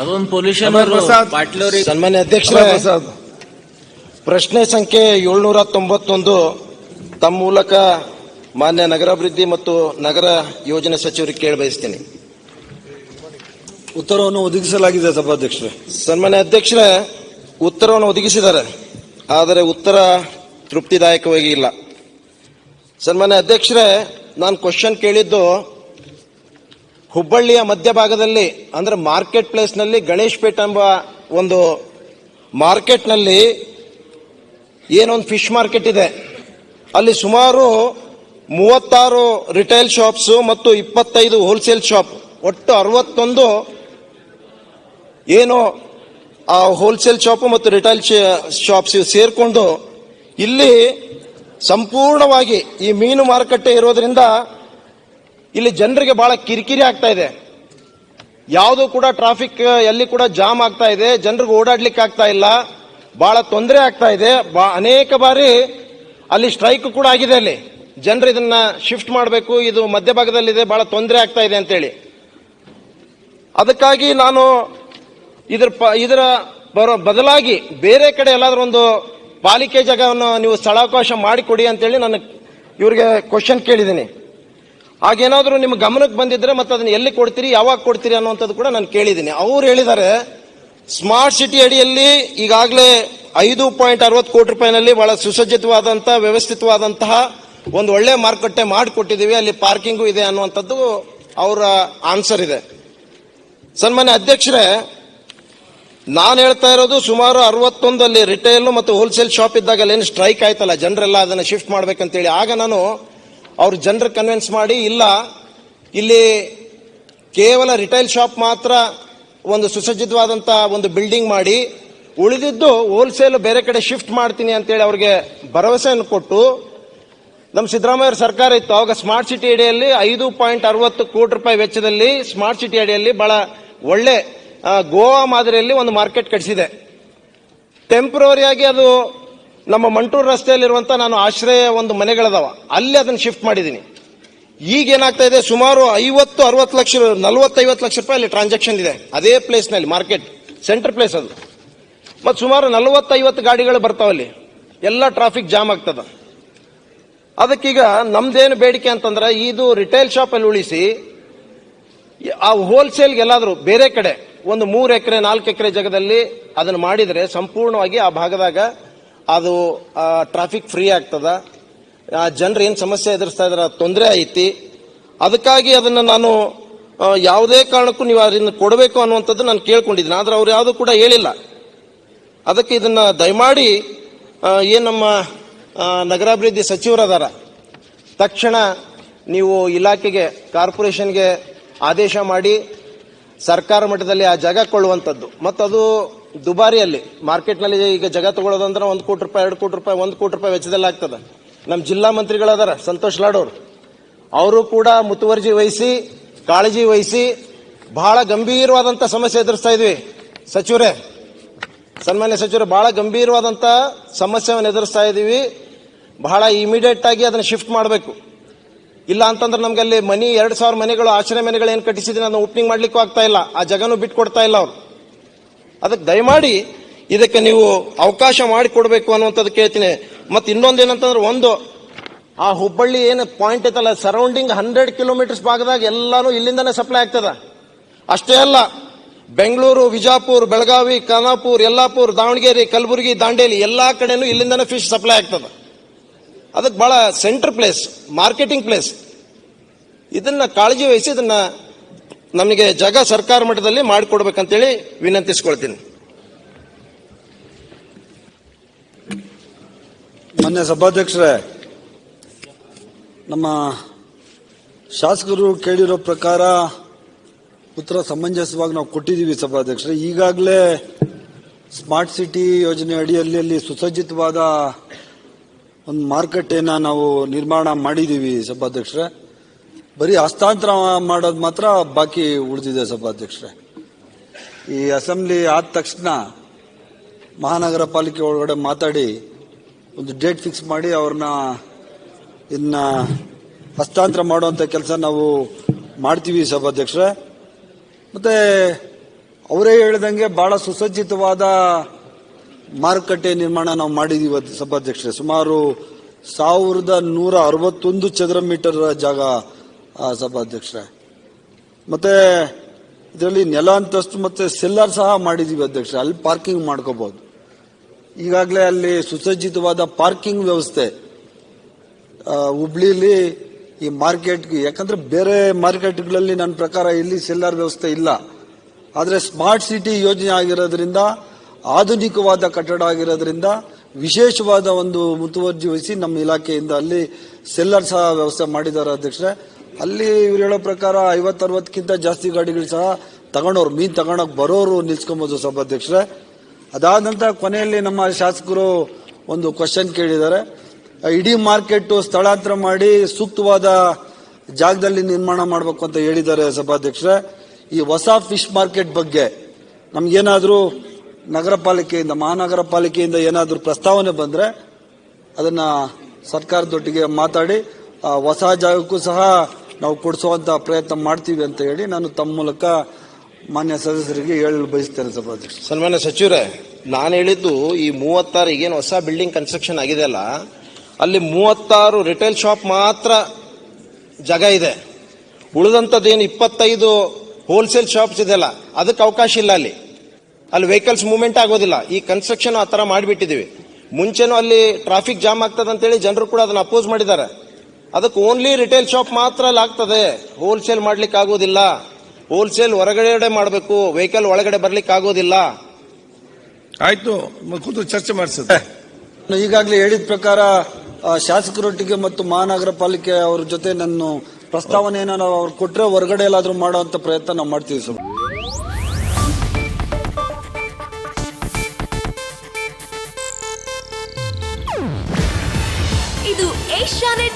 ಅದೊಂದು ಪೊಲ್ಯೂಷನ್ ಪ್ರಸಾದ್. ಪಾಟ್ಲೂರಿ ಸನ್ಮಾನ್ಯ ಅಧ್ಯಕ್ಷರೇ ಪ್ರಶ್ನೆ ಸಂಖ್ಯೆ ಏಳ್ನೂರ ತೊಂಬತ್ತೊಂದು. ತಮ್ಮ ಮೂಲಕ ಮಾನ್ಯ ನಗರಾಭಿವೃದ್ಧಿ ಮತ್ತು ನಗರ ಯೋಜನೆ ಸಚಿವರಿಗೆ ಕೇಳಿ ಬಯಸ್ತೀನಿ. ಉತ್ತರವನ್ನು ಒದಗಿಸಲಾಗಿದೆ ಸಭಾಧ್ಯಕ್ಷರೇ. ಸನ್ಮಾನ್ಯ ಅಧ್ಯಕ್ಷರೇ ಉತ್ತರವನ್ನು ಒದಗಿಸಿದ್ದಾರೆ. ಆದರೆ ಉತ್ತರ ತೃಪ್ತಿದಾಯಕವಾಗಿ ಇಲ್ಲ. ಸನ್ಮಾನ್ಯ ಅಧ್ಯಕ್ಷರೇ ನಾನು ಕ್ವಶನ್ ಕೇಳಿದ್ದು ಹುಬ್ಬಳ್ಳಿಯ ಮಧ್ಯಭಾಗದಲ್ಲಿ, ಅಂದ್ರೆ ಮಾರ್ಕೆಟ್ ಪ್ಲೇಸ್ನಲ್ಲಿ ಗಣೇಶ್ ಪೇಟ್ ಎಂಬ ಒಂದು ಮಾರ್ಕೆಟ್ನಲ್ಲಿ ಏನೊಂದು ಫಿಶ್ ಮಾರ್ಕೆಟ್ ಇದೆ. ಅಲ್ಲಿ ಸುಮಾರು ಮೂವತ್ತಾರು ರಿಟೈಲ್ ಶಾಪ್ಸ್ ಮತ್ತು ಇಪ್ಪತ್ತೈದು ಹೋಲ್ಸೇಲ್ ಶಾಪ್. ಒಟ್ಟು ಅರವತ್ತೊಂದು ಏನು ಆ ಹೋಲ್ಸೇಲ್ ಶಾಪ್ ಮತ್ತು ರಿಟೈಲ್ ಶಾಪ್ಸ್ ಸೇರಿಕೊಂಡು ಇಲ್ಲಿ ಸಂಪೂರ್ಣವಾಗಿ ಈ ಮೀನು ಮಾರುಕಟ್ಟೆ ಇರೋದ್ರಿಂದ ಇಲ್ಲಿ ಜನರಿಗೆ ಬಹಳ ಕಿರಿಕಿರಿ ಆಗ್ತಾ ಇದೆ. ಯಾವುದು ಕೂಡ ಟ್ರಾಫಿಕ್ ಎಲ್ಲಿ ಕೂಡ ಜಾಮ್ ಆಗ್ತಾ ಇದೆ. ಜನರಿಗೆ ಓಡಾಡ್ಲಿಕ್ಕೆ ಆಗ್ತಾ ಇಲ್ಲ. ಬಹಳ ತೊಂದರೆ ಆಗ್ತಾ ಇದೆ. ಅನೇಕ ಬಾರಿ ಅಲ್ಲಿ ಸ್ಟ್ರೈಕ್ ಕೂಡ ಆಗಿದೆ ಅಲ್ಲಿ. ಜನರು ಇದನ್ನ ಶಿಫ್ಟ್ ಮಾಡಬೇಕು. ಇದು ಮಧ್ಯಭಾಗದಲ್ಲಿದೆ. ಬಹಳ ತೊಂದರೆ ಆಗ್ತಾ ಇದೆ ಅಂತೇಳಿ. ಅದಕ್ಕಾಗಿ ನಾನು ಇದರ ಇದರ ಬರೋ ಬದಲಾಗಿ ಬೇರೆ ಕಡೆ ಎಲ್ಲಾದರೂ ಒಂದು ಪಾಲಿಕೆ ಜಾಗವನ್ನು ನೀವು ಸ್ಥಳಾವಕಾಶ ಮಾಡಿಕೊಡಿ ಅಂತೇಳಿ ನಾನು ಇವರಿಗೆ ಕ್ವಶನ್ ಕೇಳಿದ್ದೀನಿ. ಹಾಗೇನಾದ್ರೂ ನಿಮ್ಮ ಗಮನಕ್ಕೆ ಬಂದಿದ್ರೆ ಮತ್ತೆ ಅದನ್ನ ಎಲ್ಲಿ ಕೊಡ್ತೀರಿ, ಯಾವಾಗ ಕೊಡ್ತೀರಿ ಅನ್ನುವಂಥದ್ದು ಕೂಡ ನಾನು ಕೇಳಿದ್ದೀನಿ. ಅವ್ರು ಹೇಳಿದ್ದಾರೆ ಸ್ಮಾರ್ಟ್ ಸಿಟಿ ಅಡಿಯಲ್ಲಿ ಈಗಾಗಲೇ ಐದು ಪಾಯಿಂಟ್ ಅರವತ್ತು ಕೋಟಿ ರೂಪಾಯಿನಲ್ಲಿ ಬಹಳ ಸುಸಜ್ಜಿತವಾದಂತಹ ವ್ಯವಸ್ಥಿತವಾದಂತಹ ಒಂದು ಒಳ್ಳೆ ಮಾರುಕಟ್ಟೆ ಮಾಡಿಕೊಟ್ಟಿದ್ದೀವಿ. ಅಲ್ಲಿ ಪಾರ್ಕಿಂಗು ಇದೆ ಅನ್ನುವಂಥದ್ದು ಅವರ ಆನ್ಸರ್ ಇದೆ. ಸನ್ಮಾನ್ಯ ಅಧ್ಯಕ್ಷರೇ, ನಾನು ಹೇಳ್ತಾ ಇರೋದು ಸುಮಾರು ಅರವತ್ತೊಂದಲ್ಲಿ ರಿಟೇಲು ಮತ್ತು ಹೋಲ್ಸೇಲ್ ಶಾಪ್ ಇದ್ದಾಗ ಸ್ಟ್ರೈಕ್ ಆಯ್ತಲ್ಲ, ಜನರೆಲ್ಲ ಅದನ್ನು ಶಿಫ್ಟ್ ಮಾಡ್ಬೇಕಂತೇಳಿ. ಆಗ ನಾನು ಅವ್ರ ಜನರು ಕನ್ವಿನ್ಸ್ ಮಾಡಿ, ಇಲ್ಲ, ಇಲ್ಲಿ ಕೇವಲ ರಿಟೈಲ್ ಶಾಪ್ ಮಾತ್ರ ಒಂದು ಸುಸಜ್ಜಿತವಾದಂಥ ಒಂದು ಬಿಲ್ಡಿಂಗ್ ಮಾಡಿ, ಉಳಿದಿದ್ದು ಹೋಲ್ಸೇಲ್ ಬೇರೆ ಕಡೆ ಶಿಫ್ಟ್ ಮಾಡ್ತೀನಿ ಅಂತೇಳಿ ಅವ್ರಿಗೆ ಭರವಸೆಯನ್ನು ಕೊಟ್ಟು ನಮ್ಮ ಸಿದ್ದರಾಮಯ್ಯ ಸರ್ಕಾರ ಇತ್ತು. ಆವಾಗ ಸ್ಮಾರ್ಟ್ ಸಿಟಿ ಅಡಿಯಲ್ಲಿ ಐದು ಪಾಯಿಂಟ್ ಅರವತ್ತು ಕೋಟಿ ರೂಪಾಯಿ ವೆಚ್ಚದಲ್ಲಿ ಸ್ಮಾರ್ಟ್ ಸಿಟಿ ಅಡಿಯಲ್ಲಿ ಬಹಳ ಒಳ್ಳೆ ಗೋವಾ ಮಾದರಿಯಲ್ಲಿ ಒಂದು ಮಾರ್ಕೆಟ್ ಕಟ್ಟಿಸಿದೆ ಟೆಂಪ್ರವರಿಯಾಗಿ ಅದು ನಮ್ಮ ಮಂಟೂರು ರಸ್ತೆಯಲ್ಲಿರುವಂತ ನಾನು ಆಶ್ರಯ ಒಂದು ಮನೆಗಳದಾವ. ಅಲ್ಲಿ ಅದನ್ನು ಶಿಫ್ಟ್ ಮಾಡಿದ್ದೀನಿ ಈಗ ಏನಾಗ್ತಾ ಇದೆ? ಸುಮಾರು ಐವತ್ತು, ಅರವತ್ತು ಲಕ್ಷ, ನಲವತ್ತೈವತ್ತು ಲಕ್ಷ ರೂಪಾಯಿ ಅಲ್ಲಿ ಟ್ರಾನ್ಸಾಕ್ಷನ್ ಇದೆ. ಅದೇ ಪ್ಲೇಸ್ನಲ್ಲಿ ಮಾರ್ಕೆಟ್ ಸೆಂಟರ್ ಪ್ಲೇಸ್ ಅದು. ಮತ್ತು ಸುಮಾರು ನಲವತ್ತೈವತ್ತು ಗಾಡಿಗಳು ಬರ್ತಾವಲ್ಲಿ ಎಲ್ಲ ಟ್ರಾಫಿಕ್ ಜಾಮ್ ಆಗ್ತದ. ಅದಕ್ಕೀಗ ನಮ್ದೇನು ಬೇಡಿಕೆ ಅಂತಂದ್ರೆ, ಇದು ರಿಟೇಲ್ ಶಾಪ್ ಅಲ್ಲಿ ಉಳಿಸಿ, ಆ ಹೋಲ್ಸೇಲ್ಗೆ ಎಲ್ಲಾದ್ರೂ ಬೇರೆ ಕಡೆ, ಒಂದು ಮೂರು ಎಕರೆ, ನಾಲ್ಕು ಎಕರೆ ಜಾಗದಲ್ಲಿ ಅದನ್ನು ಮಾಡಿದರೆ ಸಂಪೂರ್ಣವಾಗಿ ಆ ಭಾಗದಾಗ ಅದು ಟ್ರಾಫಿಕ್ ಫ್ರೀ ಆಗ್ತದ. ಜನರು ಏನು ಸಮಸ್ಯೆ ಎದುರಿಸ್ತಾ ಇದಾರೆ ತೊಂದರೆ ಐತಿ. ಅದಕ್ಕಾಗಿ ಅದನ್ನು ನಾನು ಯಾವುದೇ ಕಾರಣಕ್ಕೂ ನೀವು ಅದನ್ನು ಕೊಡಬೇಕು ಅನ್ನುವಂಥದ್ದು ನಾನು ಕೇಳ್ಕೊಂಡಿದ್ದೀನಿ. ಆದರೆ ಅವ್ರು ಯಾವುದೂ ಕೂಡ ಹೇಳಿಲ್ಲ. ಅದಕ್ಕೆ ಇದನ್ನು ದಯಮಾಡಿ ಏನು ನಮ್ಮ ನಗರಾಭಿವೃದ್ಧಿ ಸಚಿವರದಾರ ತಕ್ಷಣ ನೀವು ಇಲಾಖೆಗೆ, ಕಾರ್ಪೊರೇಷನ್ಗೆ ಆದೇಶ ಮಾಡಿ, ಸರ್ಕಾರ ಮಟ್ಟದಲ್ಲಿ ಆ ಜಾಗ ಕೊಳ್ಳುವಂಥದ್ದು. ಮತ್ತು ಅದು ದುಬಾರಿಯಲ್ಲಿ ಮಾರ್ಕೆಟ್ನಲ್ಲಿ ಈಗ ಜಗ ತಗೊಳ್ಳೋದಂದ್ರೆ ಒಂದು ಕೋಟಿ ರೂಪಾಯಿ, ಎರಡು ಕೋಟಿ ರೂಪಾಯಿ, ಒಂದು ಕೋಟಿ ರೂಪಾಯಿ ವೆಚ್ಚದಲ್ಲಿ ಆಗ್ತದೆ. ನಮ್ಮ ಜಿಲ್ಲಾ ಮಂತ್ರಿಗಳದಾರ, ಸಂತೋಷ್ ಲಾಡೋರು ಅವರು. ಕೂಡ ಮುತುವರ್ಜಿ ವಹಿಸಿ, ಕಾಳಜಿ ವಹಿಸಿ ಬಹಳ ಗಂಭೀರವಾದಂಥ ಸಮಸ್ಯೆ ಎದುರಿಸ್ತಾ ಇದ್ವಿ. ಸಚಿವರೇ, ಸನ್ಮಾನ್ಯ ಸಚಿವರು, ಬಹಳ ಗಂಭೀರವಾದಂಥ ಸಮಸ್ಯೆಯನ್ನು ಎದುರಿಸ್ತಾ ಇದ್ದೀವಿ. ಬಹಳ ಇಮಿಡಿಯೇಟ್ ಆಗಿ ಅದನ್ನು ಶಿಫ್ಟ್ ಮಾಡಬೇಕು. ಇಲ್ಲ ಅಂತಂದ್ರೆ ನಮ್ಗೆ ಅಲ್ಲಿ ಮನಿ, ಎರಡು ಸಾವಿರ ಮನೆಗಳು, ಆಶ್ರಯ ಮನೆಗಳು ಏನು ಕಟ್ಟಿಸಿದ್ರೆ ಅದನ್ನು ಓಪನಿಂಗ್ ಮಾಡ್ಲಿಕ್ಕೂ ಆಗ್ತಾ ಇಲ್ಲ. ಆ ಜಗನೂ ಬಿಟ್ಟು ಕೊಡ್ತಾ ಇಲ್ಲ ಅವ್ರು. ಅದಕ್ಕೆ ದಯಮಾಡಿ ಇದಕ್ಕೆ ನೀವು ಅವಕಾಶ ಮಾಡಿಕೊಡ್ಬೇಕು ಅನ್ನುವಂಥದ್ದು ಕೇಳ್ತೀನಿ. ಮತ್ತೆ ಇನ್ನೊಂದು ಏನಂತಂದ್ರೆ ಒಂದು, ಆ ಹುಬ್ಬಳ್ಳಿ ಏನು ಪಾಯಿಂಟ್ ಐತಲ್ಲ ಸರೌಂಡಿಂಗ್ ಹಂಡ್ರೆಡ್ ಕಿಲೋಮೀಟರ್ಸ್ ಭಾಗದಾಗ ಎಲ್ಲಾನು ಇಲ್ಲಿಂದನೇ ಸಪ್ಲೈ ಆಗ್ತದ. ಅಷ್ಟೇ ಅಲ್ಲ, ಬೆಂಗಳೂರು, ವಿಜಾಪುರ, ಬೆಳಗಾವಿ, ಖಾನಾಪುರ್, ಯಲ್ಲಾಪುರ್, ದಾವಣಗೆರೆ, ಕಲಬುರಗಿ, ದಾಂಡೇಲಿ ಎಲ್ಲಾ ಕಡೆನೂ ಇಲ್ಲಿಂದನೇ ಫಿಶ್ ಸಪ್ಲೈ ಆಗ್ತದ. ಅದಕ್ಕೆ ಬಹಳ ಸೆಂಟರ್ ಪ್ಲೇಸ್ ಮಾರ್ಕೆಟಿಂಗ್ ಪ್ಲೇಸ್ ಇದನ್ನ ಕಾಳಜಿ ವಹಿಸಿ ಇದನ್ನ ನಮಗೆ ಜಾಗ ಸರ್ಕಾರ ಮಟ್ಟದಲ್ಲಿ ಮಾಡಿಕೊಡ್ಬೇಕಂತೇಳಿ ವಿನಂತಿಸ್ಕೊಳ್ತೀನಿ. ಮಾನ್ಯ ಸಭಾಧ್ಯಕ್ಷರೇ, ನಮ್ಮ ಶಾಸಕರು ಕೇಳಿರೋ ಪ್ರಕಾರ ಉತ್ತರ ಸಮಂಜಸವಾಗಿ ನಾವು ಕೊಟ್ಟಿದ್ದೀವಿ ಸಭಾಧ್ಯಕ್ಷರೇ. ಈಗಾಗಲೇ ಸ್ಮಾರ್ಟ್ ಸಿಟಿ ಯೋಜನೆ ಅಡಿಯಲ್ಲಿ ಅಲ್ಲಿ ಸುಸಜ್ಜಿತವಾದ ಒಂದು ಮಾರುಕಟ್ಟೆಯನ್ನು ನಾವು ನಿರ್ಮಾಣ ಮಾಡಿದ್ದೀವಿ ಸಭಾಧ್ಯಕ್ಷರೇ. ಬರೀ ಹಸ್ತಾಂತರ ಮಾಡೋದು ಮಾತ್ರ ಬಾಕಿ ಉಳಿದಿದೆ ಸಭಾಧ್ಯಕ್ಷರೇ. ಈ ಅಸೆಂಬ್ಲಿ ಆದ ತಕ್ಷಣ ಮಹಾನಗರ ಪಾಲಿಕೆ ಒಳಗಡೆ ಮಾತಾಡಿ ಒಂದು ಡೇಟ್ ಫಿಕ್ಸ್ ಮಾಡಿ ಅವ್ರನ್ನ ಇನ್ನ ಹಸ್ತಾಂತರ ಮಾಡುವಂಥ ಕೆಲಸ ನಾವು ಮಾಡ್ತೀವಿ ಸಭಾಧ್ಯಕ್ಷರೇ. ಮತ್ತೆ ಅವರೇ ಹೇಳಿದಂಗೆ ಬಹಳ ಸುಸಜ್ಜಿತವಾದ ಮಾರುಕಟ್ಟೆ ನಿರ್ಮಾಣ ನಾವು ಮಾಡಿದೀವಿ ಇವತ್ತು ಸಭಾಧ್ಯಕ್ಷರೇ. ಸುಮಾರು ಸಾವಿರದ ನೂರ ಅರವತ್ತೊಂದು ಚದರ ಮೀಟರ್ ಜಾಗ ಆ, ಸಭಾಧ್ಯಕ್ಷರೇ ಮತ್ತೆ ಇದರಲ್ಲಿ ನೆಲ ಅಂತಸ್ತು ಮತ್ತೆ ಸೆಲ್ಲರ್ ಸಹ ಮಾಡಿದೀವಿ ಅಧ್ಯಕ್ಷ ಅಲ್ಲಿ ಪಾರ್ಕಿಂಗ್ ಮಾಡ್ಕೋಬಹುದು ಈಗಾಗಲೇ ಅಲ್ಲಿ ಸುಸಜ್ಜಿತವಾದ ಪಾರ್ಕಿಂಗ್ ವ್ಯವಸ್ಥೆ ಹುಬ್ಳಿಲಿ ಈ ಮಾರ್ಕೆಟ್ಗೆ ಯಾಕಂದ್ರೆ ಬೇರೆ ಮಾರ್ಕೆಟ್ಗಳಲ್ಲಿ ನನ್ನ ಪ್ರಕಾರ ಇಲ್ಲಿ ಸೆಲ್ಲರ್ ವ್ಯವಸ್ಥೆ ಇಲ್ಲ. ಆದರೆ ಸ್ಮಾರ್ಟ್ ಸಿಟಿ ಯೋಜನೆ ಆಗಿರೋದ್ರಿಂದ ಆಧುನಿಕವಾದ ಕಟ್ಟಡ ಆಗಿರೋದ್ರಿಂದ ವಿಶೇಷವಾದ ಒಂದು ಮುತುವರ್ಜಿ ವಹಿಸಿ ನಮ್ಮ ಇಲಾಖೆಯಿಂದ ಅಲ್ಲಿ ಸೆಲ್ಲರ್ ಸಹ ವ್ಯವಸ್ಥೆ ಮಾಡಿದ್ದಾರೆ ಅಧ್ಯಕ್ಷರೇ. ಅಲ್ಲಿ ಇವ್ರು ಹೇಳೋ ಪ್ರಕಾರ ಐವತ್ತರವತ್ತಕ್ಕಿಂತ ಜಾಸ್ತಿ ಗಾಡಿಗಳು ಸಹ ತಗೊಂಡವ್ರು, ಮೀನ್ ತಗೊಂಡೋಗಿ ಬರೋರು ನಿಲ್ಸ್ಕೊಬೋದು ಸಭಾಧ್ಯಕ್ಷರೇ. ಅದಾದ ನಂತರ ಕೊನೆಯಲ್ಲಿ ನಮ್ಮ ಶಾಸಕರು ಒಂದು ಕ್ವಶನ್ ಕೇಳಿದ್ದಾರೆ. ಇಡೀ ಮಾರ್ಕೆಟ್ ಸ್ಥಳಾಂತರ ಮಾಡಿ ಸೂಕ್ತವಾದ ಜಾಗದಲ್ಲಿ ನಿರ್ಮಾಣ ಮಾಡಬೇಕು ಅಂತ ಹೇಳಿದ್ದಾರೆ ಸಭಾಧ್ಯಕ್ಷರೇ. ಈ ಹೊಸ ಫಿಶ್ ಮಾರ್ಕೆಟ್ ಬಗ್ಗೆ ನಮ್ಗೇನಾದ್ರೂ ನಗರ ಪಾಲಿಕೆಯಿಂದ, ಮಹಾನಗರ ಪಾಲಿಕೆಯಿಂದ ಏನಾದರೂ ಪ್ರಸ್ತಾವನೆ ಬಂದ್ರೆ ಅದನ್ನ ಸರ್ಕಾರದೊಟ್ಟಿಗೆ ಮಾತಾಡಿ ಹೊಸ ಜಾಗಕ್ಕೂ ಸಹ ನಾವು ಕೊಡಿಸುವಂತ ಪ್ರಯತ್ನ ಮಾಡ್ತೀವಿ ಅಂತ ಹೇಳಿ ನಾನು ತಮ್ಮ ಮೂಲಕ ಮಾನ್ಯ ಸದಸ್ಯರಿಗೆ ಹೇಳಲು ಬಯಸ್ತೇನೆ ಸಭಾಧ್ಯಕ್ಷ. ಸನ್ಮಾನ್ಯ ಸಚಿವರೇ, ನಾನು ಹೇಳಿದ್ದು ಈ ಮೂವತ್ತಾರು ಈಗೇನು ಹೊಸ ಬಿಲ್ಡಿಂಗ್ ಕನ್ಸ್ಟ್ರಕ್ಷನ್ ಆಗಿದೆಯಲ್ಲ ಅಲ್ಲಿ ಮೂವತ್ತಾರು ರಿಟೇಲ್ ಶಾಪ್ ಮಾತ್ರ ಜಾಗ ಇದೆ. ಉಳಿದಂಥದ್ದೇನು ಇಪ್ಪತ್ತೈದು ಹೋಲ್ಸೇಲ್ ಶಾಪ್ಸ್ ಇದೆಯಲ್ಲ ಅದಕ್ಕೆ ಅವಕಾಶ ಇಲ್ಲ ಅಲ್ಲಿ. ಅಲ್ಲಿ ವೆಹಿಕಲ್ಸ್ ಮೂವ್ಮೆಂಟ್ ಆಗೋದಿಲ್ಲ. ಈ ಕನ್ಸ್ಟ್ರಕ್ಷನ್ ಆ ಥರ ಮಾಡಿಬಿಟ್ಟಿದ್ದೀವಿ. ಮುಂಚೆನೂ ಅಲ್ಲಿ ಟ್ರಾಫಿಕ್ ಜಾಮ್ ಆಗ್ತದೆ ಅಂತೇಳಿ ಜನರು ಕೂಡ ಅದನ್ನು ಅಪೋಸ್ ಮಾಡಿದ್ದಾರೆ. ಅದಕ್ಕೆ ಓನ್ಲಿ ರಿಟೇಲ್ ಶಾಪ್ ಮಾತ್ರ ಅಲ್ಲಿ ಆಗ್ತದೆ. ಹೋಲ್ಸೇಲ್ ಮಾಡ್ಲಿಕ್ಕೆ ಆಗೋದಿಲ್ಲ. ಹೋಲ್ಸೇಲ್ ಹೊರಗಡೆ ಮಾಡಬೇಕು. ವೆಹಿಕಲ್ ಒಳಗಡೆ ಬರ್ಲಿಕ್ಕೆ ಆಗೋದಿಲ್ಲ. ಆಯ್ತು ಕೂತು ಚರ್ಚೆ ಮಾಡಿಸುತ್ತೆ ಈಗಾಗಲೇ ಹೇಳಿದ ಪ್ರಕಾರ ಆ, ಶಾಸಕರೊಟ್ಟಿಗೆ ಮತ್ತು ಮಹಾನಗರ ಪಾಲಿಕೆ ಅವ್ರ ಜೊತೆ ನನ್ನ ಪ್ರಸ್ತಾವನೆಯನ್ನು ನಾವು ಅವ್ರು ಕೊಟ್ಟರೆ ಹೊರಗಡೆ ಎಲ್ಲಾದರೂ ಮಾಡುವಂತ ಪ್ರಯತ್ನ ನಾವು ಮಾಡ್ತೀವಿ ಸರ್. ಇದು ಏಷ್ಯಾನೆಟ್